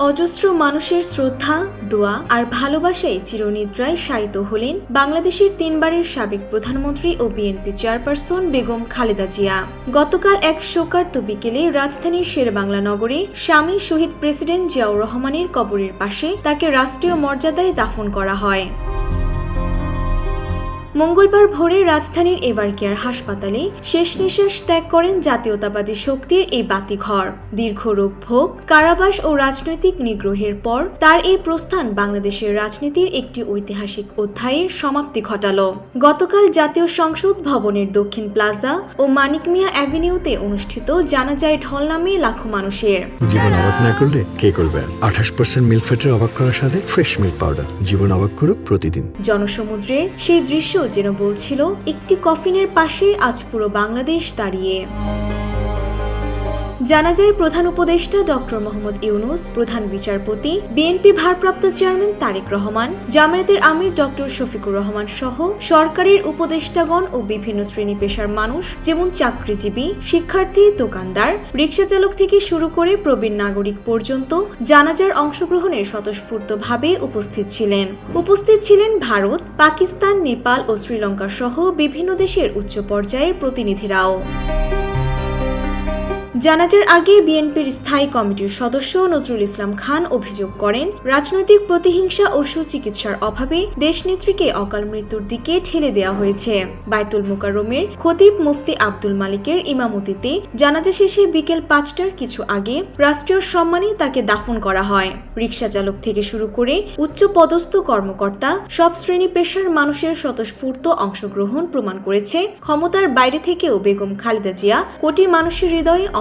অজস্র মানুষের শ্রদ্ধা, দোয়া আর ভালোবাসায় চিরনিদ্রায় শায়িত হলেন বাংলাদেশের তিনবারের সাবেক প্রধানমন্ত্রী ও বিএনপি চেয়ারপারসন বেগম খালেদা জিয়া। গতকাল এক শোকার্ত বিকেলে রাজধানীর শেরবাংলা নগরে স্বামী শহীদ প্রেসিডেন্ট জিয়াউর রহমানের কবরের পাশে তাকে রাষ্ট্রীয় মর্যাদায় দাফন করা হয়। মঙ্গলবার ভোরে রাজধানীর এভারকেয়ার হাসপাতালে শেষ নিঃশ্বাস ত্যাগ করেন জাতীয়তাবাদী শক্তির এই বাতিঘর। দীর্ঘ রোগ ভোগ কারাবাস ও রাজনৈতিক নিগ্রহের পর তার এই প্রস্থান বাংলাদেশের রাজনীতির একটি ঐতিহাসিক অধ্যায়ের সমাপ্তি ঘটালো। গতকাল জাতীয় সংসদ ভবনের দক্ষিণ প্লাজা ও মানিক মিয়া অ্যাভিনিউতে অনুষ্ঠিত জানাজায় ঢল নামে লাখো মানুষের। জীবন অবাক না করলে কে করবে আঠাশ পার্সেন্ট মিল্ক ফ্যাটের অবাক করার সাথে ফ্রেশ মিল্ক পাউডার জীবন অবাক করুক প্রতিদিন। জনসমুদ্রের সেই দৃশ্য যেন বলছিল একটি কফিনের পাশে আজ পুরো বাংলাদেশ দাঁড়িয়ে। জানাজায় প্রধান উপদেষ্টা ডক্টর মোহাম্মদ ইউনুস, প্রধান বিচারপতি, বিএনপি ভারপ্রাপ্ত চেয়ারম্যান তারেক রহমান, জামায়াতের আমির ডক্টর শফিকুর রহমান সহ সরকারের উপদেষ্টাগণ ও বিভিন্ন শ্রেণি পেশার মানুষ, যেমন চাকরিজীবী, শিক্ষার্থী, দোকানদার রিক্সা চালক থেকে শুরু করে প্রবীণ নাগরিক পর্যন্ত জানাজার অংশগ্রহণে স্বতঃস্ফূর্তভাবে উপস্থিত ছিলেন। উপস্থিত ছিলেন ভারত, পাকিস্তান, নেপাল ও শ্রীলঙ্কা সহ বিভিন্ন দেশের উচ্চ পর্যায়ের প্রতিনিধিরাও। জানাজার আগে বিএনপির স্থায়ী কমিটির সদস্য নজরুল ইসলাম খান অভিযোগ করেন, রাজনৈতিক প্রতিহিংসা ও সুচিকিৎসার অভাবে দেশনেত্রীকে অকাল মৃত্যুর দিকে ঠেলে দেওয়া হয়েছে। বাইতুল মোকাররমের খতিব মুফতি আব্দুল মালিকের ইমামতিতে জানাজা শেষে বিকেল পাঁচটার কিছু আগে রাষ্ট্রীয় সম্মানে তাকে দাফন করা হয়। রিক্সা চালক থেকে শুরু করে উচ্চ পদস্থ কর্মকর্তা সব শ্রেণি পেশার মানুষের স্বতঃস্ফূর্ত অংশগ্রহণ প্রমাণ করেছে। ক্ষমতার বাইরে থেকেও বেগম খালেদা জিয়া কোটি মানুষের হৃদয়ে